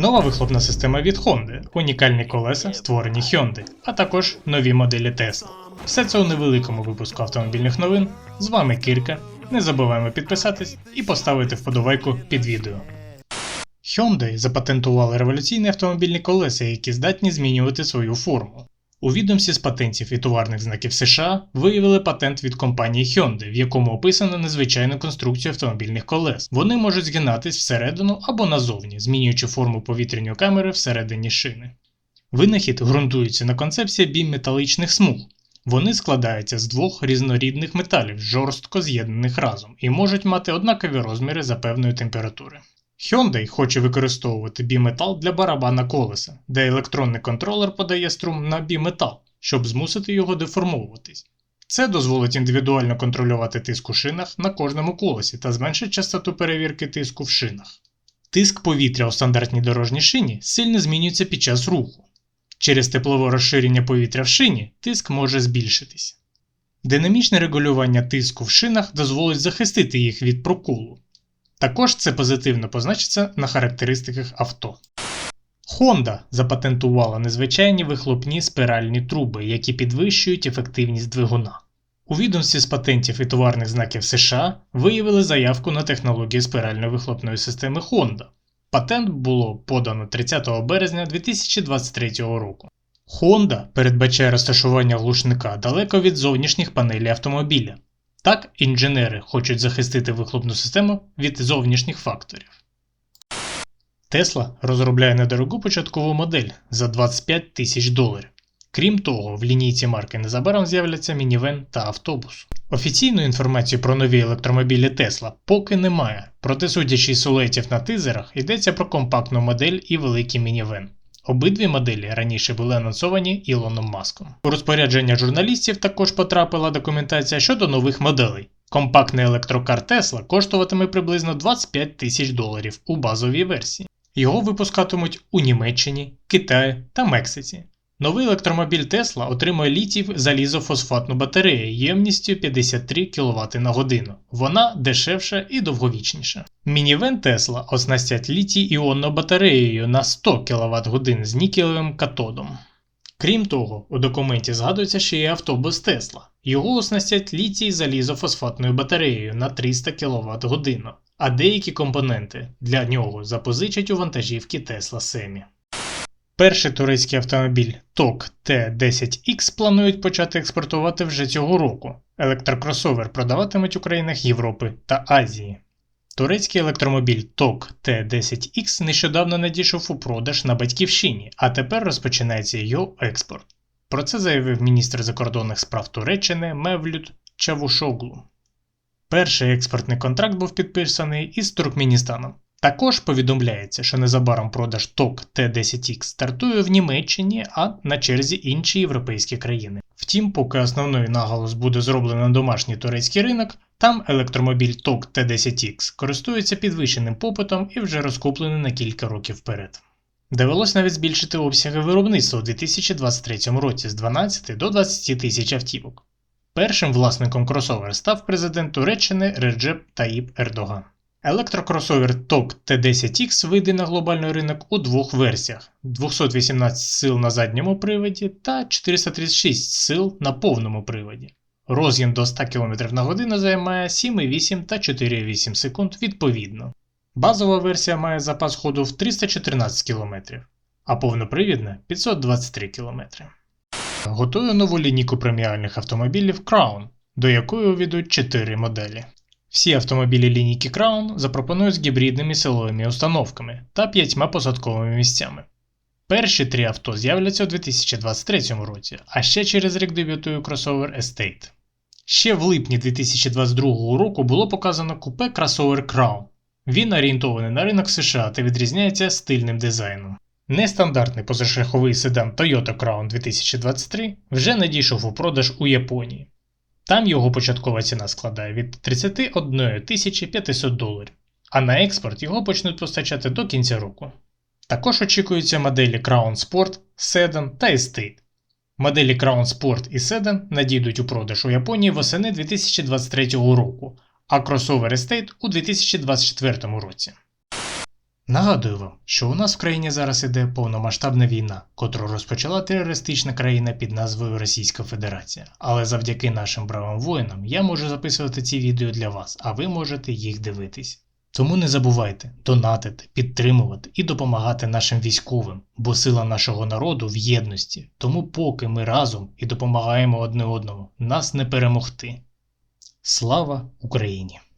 Нова вихлопна система від Honda, унікальні колеса, створені Hyundai, а також нові моделі Tesla. Все це у невеликому випуску автомобільних новин. З вами Кірка. Не забуваємо підписатись і поставити вподобайку під відео. Hyundai запатентували революційні автомобільні колеса, які здатні змінювати свою форму. У відомстві з патентів і товарних знаків США виявили патент від компанії Hyundai, в якому описано незвичайну конструкцію автомобільних колес. Вони можуть згинатись всередину або назовні, змінюючи форму повітряної камери всередині шини. Винахід ґрунтується на концепції біметалічних смуг. Вони складаються з двох різнорідних металів, жорстко з'єднаних разом, і можуть мати однакові розміри за певної температури. Hyundai хоче використовувати біметал для барабана колеса, де електронний контролер подає струм на біметал, щоб змусити його деформовуватись. Це дозволить індивідуально контролювати тиск у шинах на кожному колесі та зменшить частоту перевірки тиску в шинах. Тиск повітря у стандартній дорожній шині сильно змінюється під час руху. Через теплове розширення повітря в шині тиск може збільшитись. Динамічне регулювання тиску в шинах дозволить захистити їх від проколу. Також це позитивно позначиться на характеристиках авто. Honda запатентувала незвичайні вихлопні спиральні труби, які підвищують ефективність двигуна. У відомстві з патентів і товарних знаків США виявили заявку на технологію спиральної вихлопної системи Honda. Патент було подано 30 березня 2023 року. Honda передбачає розташування глушника далеко від зовнішніх панелей автомобіля. Так, інженери хочуть захистити вихлопну систему від зовнішніх факторів. Tesla розробляє недорогу початкову модель за 25 тисяч доларів. Крім того, в лінійці марки незабаром з'являться мінівен та автобус. Офіційної інформації про нові електромобілі Tesla поки немає, проте, судячи з сулетів на тизерах, йдеться про компактну модель і великий мінівен. Обидві моделі раніше були анонсовані Ілоном Маском. У розпорядження журналістів також потрапила документація щодо нових моделей. Компактний електрокар Тесла коштуватиме приблизно 25 тисяч доларів у базовій версії. Його випускатимуть у Німеччині, Китаї та Мексиці. Новий електромобіль Tesla отримує літів залізофосфатну батарею ємністю 53 кВт на годину. Вона дешевша і довговічніша. Мінівен Tesla оснастять літій іонною батареєю на 100 кВт годин з нікелевим катодом. Крім того, у документі згадується ще й автобус Tesla. Його оснастять літій залізофосфатною батареєю на 300 кВт годину, а деякі компоненти для нього запозичать у вантажівки Tesla Semi. Перший турецький автомобіль TOG T10X планують почати експортувати вже цього року. Електрокросовер продаватимуть у країнах Європи та Азії. Турецький електромобіль TOG T10X нещодавно надійшов у продаж на батьківщині, а тепер розпочинається його експорт. Про це заявив міністр закордонних справ Туреччини Мевлют Чавушоглу. Перший експортний контракт був підписаний із Туркменістаном. Також повідомляється, що незабаром продаж TOG T10X стартує в Німеччині, а на черзі інші європейські країни. Втім, поки основний наголос буде зроблено на домашній турецький ринок, там електромобіль TOG T10X користується підвищеним попитом і вже розкуплений на кілька років вперед. Довелось навіть збільшити обсяги виробництва у 2023 році з 12 до 20 тисяч автівок. Першим власником кросовер став президент Туреччини Реджеп Таїб Ердоган. Електрокросовер TOG T10X вийде на глобальний ринок у двох версіях: 218 сил на задньому приводі та 436 сил на повному приводі. Розгін до 100 км на годину займає 7,8 та 4,8 секунд відповідно. Базова версія має запас ходу в 314 км, а повнопривідна 523 км. Готую нову лінійку преміальних автомобілів Crown, до якої увійдуть 4 моделі. Всі автомобілі лінійки Crown запропонують з гібридними силовими установками та п'ятьма посадковими місцями. Перші три авто з'являться у 2023 році, а ще через рік дебютує кросовер Estate. Ще в липні 2022 року було показано купе кросовер Crown. Він орієнтований на ринок США та відрізняється стильним дизайном. Нестандартний позашляховий седан Toyota Crown 2023 вже надійшов у продаж у Японії. Там його початкова ціна складає від 31 500 доларів, а на експорт його почнуть постачати до кінця року. Також очікуються моделі Crown Sport, Sedan та Estate. Моделі Crown Sport і Sedan надійдуть у продаж у Японії восени 2023 року, а кросовер Estate у 2024 році. Нагадую вам, що у нас в країні зараз іде повномасштабна війна, котру розпочала терористична країна під назвою Російська Федерація. Але завдяки нашим бравим воїнам я можу записувати ці відео для вас, а ви можете їх дивитись. Тому не забувайте донатити, підтримувати і допомагати нашим військовим, бо сила нашого народу в єдності. Тому поки ми разом і допомагаємо одне одному, нас не перемогти. Слава Україні!